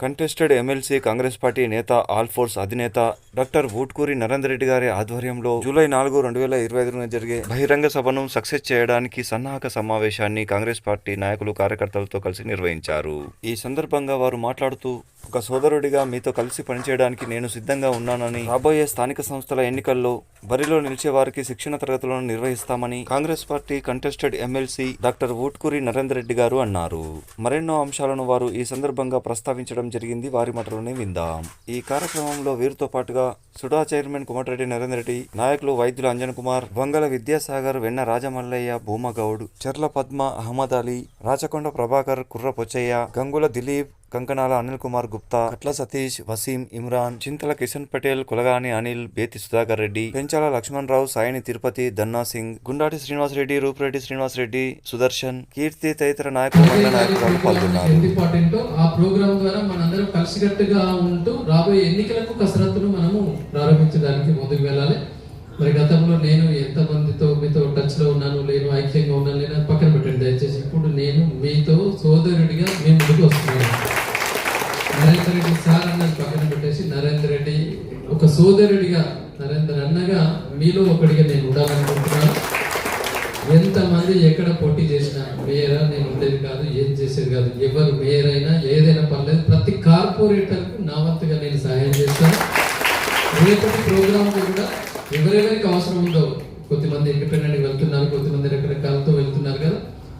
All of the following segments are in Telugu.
contested MLC Congress party నేత ఆల్ ఫోర్స్ అధినేత డాక్టర్ వూట్కూరి నరేందర్ రెడ్డి గారి ఆధ్వర్యంలో జూలై నాలుగు రెండు వేల ఇరవై ఐదున జరిగే బహిరంగ సభను సక్సెస్ చేయడానికి సన్నాహక సమావేశాన్ని కాంగ్రెస్ పార్టీ నాయకులు కార్యకర్తలతో కలిసి నిర్వహించారు. ఈ సందర్భంగా వారు మాట్లాడుతూ ఒక సోదరుడిగా మీతో కలిసి పనిచేయడానికి నేను సిద్ధంగా ఉన్నానని రాబోయే స్థానిక సంస్థల ఎన్నికల్లో బరిలో నిలిచే వారికి శిక్షణ తరగతులను నిర్వహిస్తామని Congress party contested MLC doctor Vootkuri Narender Reddy గారు అన్నారు. మరెన్నో అంశాలను వారు ఈ సందర్భంగా ప్రస్తావించడం జరిగింది. వారి మాటలోనే విందాం. ఈ కార్యక్రమంలో వీరితో పాటుగా సుడా చైర్మన్ కుమటిరెడ్డి నరేందర్ రెడ్డి నాయకులు వైద్యులు అంజన్ కుమార్ వంగల విద్యాసాగర్ వెన్న రాజమల్లయ్య భూమగౌడ్ చెర్ల పద్మ అహ్మద్ అలీ రాచకొండ ప్రభాకర్ కుర్ర పొచ్చయ్య గంగుల దిలీప్ కంకణాల అనిల్ కుమార్ గుప్తా కట్ల సతీష్ వసీం ఇమ్రాన్ చింతల కిషన్ పటేల్ కులగాని అనిల్ బేతి సుధాకర్ రెడ్డి పెంచాల లక్ష్మణ్ రావు సాయిని తిరుపతి దన్నా సింగ్ గుండాటి శ్రీనివాస్ రెడ్డి రూపురెడ్డి శ్రీనివాస్ రెడ్డి సుదర్శన్ కీర్తి తదితర నాయకులు మహిళా నాయకులు పాల్గొన్నారు. ఆ ప్రోగ్రామ్ ద్వారా మనందరం కలిసికట్టుగా ఉంటూ రాబోయే ఎన్నికలకు కసరత్తును మనము ప్రారంభించడానికి ముందుకు వెళ్ళాలి. మరి గతంలో నేను ఎంతమందితో మీతో టచ్లో ఉన్నాను లేను ఐక్యంగా ఉన్నాను లేను పక్కన పెట్టండి. దయచేసి ఇప్పుడు నేను మీతో సోదరుడిగా మీ ముందుకు వస్తున్నాను నరేందర్ రెడ్డి సార్ అన్నది పక్కన పెట్టేసి నరేందర్ రెడ్డి ఒక సోదరుడిగా నరేంద్ర అన్నగా మీలో ఒకడిగా నేను ఉండాలనుకుంటున్నాను. ఎంతమంది ఎక్కడ పోటీ చేసినా మేయరా నేను ఉండేది కాదు ఏం చేసేది కాదు. ఎవరు మేయర్ అయినా ఏదైనా పర్లేదు ప్రతి కార్పొరేటర్కు నా వంతుగా నేను సహాయం చేస్తాను. రేపటి ప్రోగ్రామ్ కూడా ఎవరెవరికి అవసరం ఉందో కొద్దిమంది ఇండిపెండెంట్ వెళ్తున్నారు కొద్దిమంది రకరకాలతో వెళ్తున్నారు కదా.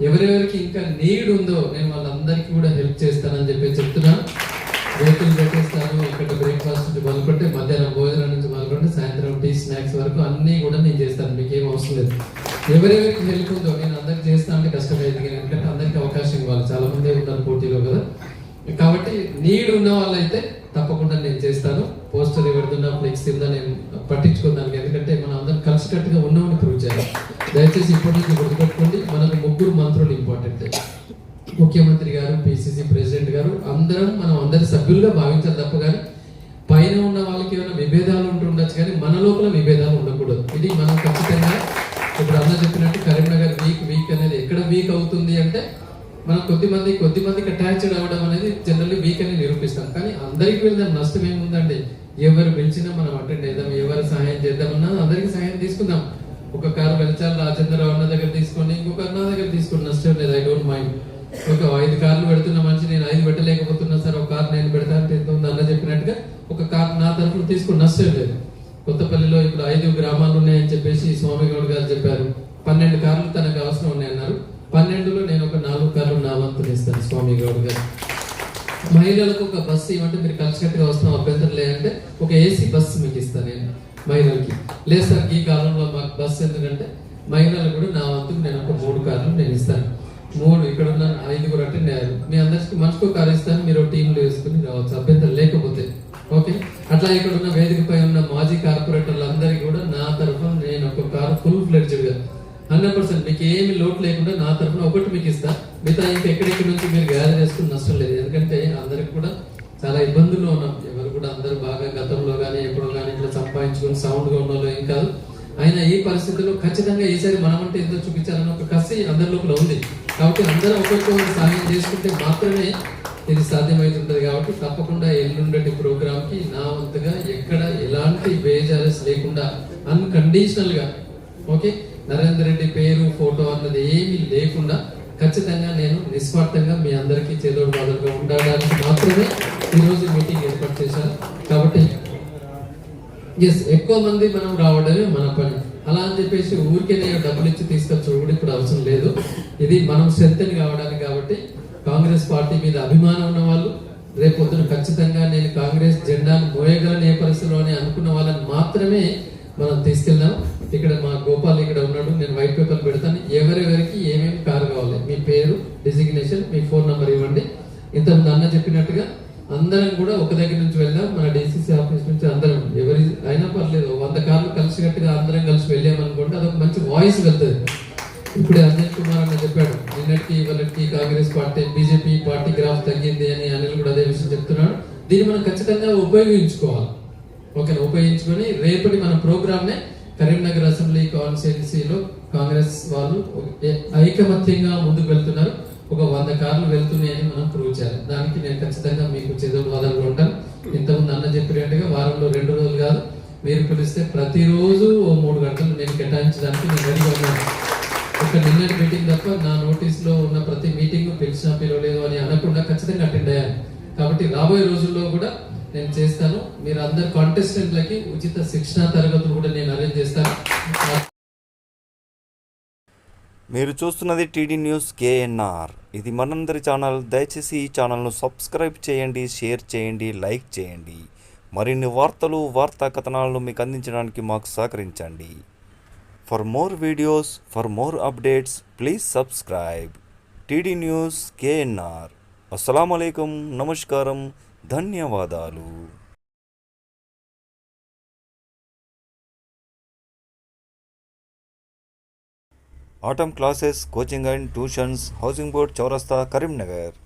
ఎవరెవరికి ఇంకా నీడ్ ఉందో నేను వాళ్ళందరికీ కూడా హెల్ప్ చేస్తానని చెప్పి చెప్తున్నాను. వెహికల్ పెట్టేస్తాను ఇక్కడ బ్రేక్ఫాస్ట్ నుంచి మొదలుపెట్టి మధ్యాహ్నం భోజనం నుంచి మొదలుపెట్టి సాయంత్రం టీ స్నాక్స్ వరకు అన్నీ కూడా నేను చేస్తాను మీకు ఏం అవసరం లేదు ఎవరెవరికి హెల్ప్ ఉందో నేను అందరికి చేస్తా అంటే కష్టమైంది. కానీ ఎందుకంటే అందరికి అవకాశం ఇవ్వాలి. చాలా మంది ఉన్నారు పోటీలో కదా. కాబట్టి నీడ్ ఉన్న వాళ్ళైతే తప్పకుండా నేను చేస్తాను. పోస్టర్ ఎవరిదున్నా ఫ్లెక్స్ ఉందా నేను పట్టించుకున్నాను ఎందుకంటే మనం అందరం కలిసికట్టుగా ఉన్నామని ప్రూవ్ చేయాలి. దయచేసి ఇప్పటి నుంచి గుర్తుపెట్టుకోండి. మనకు ముగ్గురు మంత్రులు ఇంపార్టెంట్ ముఖ్యమంత్రి గారు పిసిసి ప్రెసిడెంట్ గారు అందరం మనం అందరి సభ్యులుగా భావించాలి తప్ప కానీ పైన ఉన్న వాళ్ళకి ఏమైనా విభేదాలు ఉంటుండొచ్చు కానీ మన లోపల విభేదాలు ఉండకూడదు. ఇది మనం మనం కొద్ది మంది కొద్ది మందికి అటాచ్డ్ అవ్వడం అనేది జనరల్లీ వీక్ అని నిరూపిస్తాం. కానీ అందరికి వెళ్దాం నష్టం ఏముందండి? ఎవరు పిలిచినా మనం అటెండ్ అవుదాం ఎవరు సహాయం చేద్దామన్నా అందరికి సహాయం తీసుకుందాం. ఒక కారు వెళ్చాలి రాజేంద్రరావు అన్న దగ్గర తీసుకోండి ఇంకొక అన్న దగ్గర తీసుకోండి నష్టం లేదు ఐ డోంట్ మైండ్ ఒక ఐదు కార్లు పెడుతున్న మనిషి నేను ఐదు పెట్టలేకపోతున్నా సార్ ఒక కార్ నేను పెడతా అంటే ఎంత ఉంది అన్న చెప్పినట్టుగా ఒక కార్ నా తరఫున తీసుకుని నష్టం లేదు. కొత్తపల్లిలో ఇప్పుడు ఐదు గ్రామాలు ఉన్నాయని చెప్పేసి స్వామి గౌడ్ గారు చెప్పారు పన్నెండు కార్లు తనకు అవసరం ఉన్నాయన్నారు పన్నెండులో నేను ఒక నాలుగు కార్లు నా వంతులు ఇస్తాను స్వామి గౌడ్ గారు మహిళలకు ఒక బస్సు ఇవ్వంటే మీరు కలిసినట్టుగా వస్తాం అభ్యంతరం లేదంటే ఒక ఏసీ బస్సు మీకు ఇస్తాను నేను మహిళలకి. లేదు సార్ ఈ కాలంలో మాకు బస్సు ఎందుకంటే మహిళలు కూడా నా వంతుకు నేను ఒక మూడు కార్లు నేను ఇస్తాను. మూడు ఇక్కడ ఉన్న ఐదుగురు అంటే నేను. మీ అందరికి మనిషికి కారు ఇస్తాను మీరు టీంలో వేసుకుని రావచ్చు అభ్యంతరం లేకపోతే. ఓకే? అట్లా ఇక్కడ ఉన్న వేదికపై ఉన్న మాజీ కార్పొరేటర్లు అందరికీ కూడా నా తరఫున నేను ఒక car full fledged hundred percent మీకు ఏమి లోటు లేకుండా నా తరఫున ఒకటి మీకు ఇస్తాను మిగతా ఇంకా ఎక్కడెక్కడి నుంచి మీరు గ్యాదర్ చేసుకుని నష్టం లేదు ఎందుకంటే అందరికి కూడా చాలా ఇబ్బందుల్లో ఉన్నాం ఎవరు కూడా అందరూ బాగా గతంలో కానీ ఎప్పుడో కానీ ఇట్లా సంపాదించుకుని సౌండ్గా ఉన్న ఏం కాదు. ఆయన ఈ పరిస్థితుల్లో ఖచ్చితంగా ఈసారి మనమంటే ఎంతో చూపించాలని ఒక కసి అందరిలోపల ఉంది. కాబట్టి అందరూ ఒక్కొక్కరు సహాయం చేసుకుంటే మాత్రమే ఇది సాధ్యమవుతుంటది కాబట్టి తప్పకుండా ఎల్లుండటి ప్రోగ్రామ్కి నా వంతుగా ఎక్కడ ఎలాంటి బేజారస్ లేకుండా అన్కండిషనల్గా ఓకే? నరేందర్ రెడ్డి పేరు ఫోటో అన్నది ఏమీ లేకుండా ఖచ్చితంగా నేను నిస్వార్థంగా మీ అందరికీ చేదోడు బాధలుగా ఉండడానికి మాత్రమే ఈరోజు మీటింగ్ ఏర్పాటు చేశాను. కాబట్టి ఎస్ ఎక్కువ మంది మనం రావడమే మన పని. అలా అని చెప్పేసి ఊరికే నేను డబ్బులు ఇచ్చి తీసుకొచ్చు కూడా ఇప్పుడు అవసరం లేదు. ఇది మనం శ్రద్ధని కావడానికి కాబట్టి కాంగ్రెస్ పార్టీ మీద అభిమానం ఉన్న వాళ్ళు రేపొద్దున ఖచ్చితంగా నేను కాంగ్రెస్ జెండాను మోయగలను ఏ పరిస్థితిలోనే అనుకున్న వాళ్ళని మాత్రమే మనం తీసుకెళ్దాం. ఇక్కడ మా గోపాల్ ఇక్కడ ఉన్నాడు నేను వైట్ పేపర్ పెడతాను. ఎవరెవరికి ఏమేమి కారు కావాలి మీ పేరు డిజిగ్నేషన్ మీ ఫోన్ నంబర్ ఇవ్వండి. ఇంత అన్న చెప్పినట్టుగా అందరం కూడా ఒక దగ్గర నుంచి వెళ్దాం. మన డిసిసి ఆఫీస్ నుంచి అందరం అయినా పర్లేదు వంద కార్లు కలిసికట్టుగా అందరం కలిసి వెళ్ళామనుకోండి అదొక మంచి వాయిస్ వెళ్తుంది. ఇప్పుడే అనిల్ కుమార్ అన్న చెప్పాడు నిన్నటికి వాళ్ళకి Congress party BJP party graph తగ్గింది అని అనిల్ కూడా అదే విషయం చెప్తున్నాడు. దీన్ని మనం ఖచ్చితంగా ఉపయోగించుకోవాలి. ఓకే ఉపయోగించుకొని రేపటి మన ప్రోగ్రామ్నే కరీంనగర్ అసెంబ్లీ కాన్స్టిట్యున్సీలో కాంగ్రెస్ వాళ్ళు ఐకమత్యంగా ముందుకు వెళ్తున్నారు. ఒక వంద కార్లు వెళ్తున్నాయని మనం ప్రూవ్ చేయాలి. దానికి నేను ఖచ్చితంగా మీకు చేదోడు వాదనలు ఉంటాను. ఇంతకుముందు అన్న చెప్పినట్టుగా వారంలో రెండు కాదు మీరు పిలిస్తే ప్రతిరోజు ఓ మూడు గంటలు నేను కేటాయించడానికి నేను రెడీగా ఉన్నాను. ఒక నిన్నటి మీటింగ్ తప్ప నా నోటీస్లో ఉన్న ప్రతి మీటింగ్ పిలిచినా పిలవలేదు అని అనకుండా ఖచ్చితంగా అటెండ్ అయ్యాను. కాబట్టి రాబోయే రోజుల్లో కూడా నేను చేస్తాను. మీరు అందరు కాంటెస్టెంట్లకి ఉచిత శిక్షణ తరగతులు కూడా నేను అరేంజ్ చేస్తాను. మీరు చూస్తున్నది టీడీ న్యూస్ కేఎన్ఆర్. ఇది మనందరి ఛానల్. దయచేసి ఈ ఛానల్ను సబ్స్క్రైబ్ చేయండి షేర్ చేయండి లైక్ చేయండి. మరిన్ని వార్తలు వార్తా కథనాలను మీకు అందించడానికి మాకు సహకరించండి. For more videos for more updates please subscribe TD news KNR అస్సలం నమస్కారం ధన్యవాదాలు atom classes coaching and tuitions housing board చౌరస్తా కరీంనగర్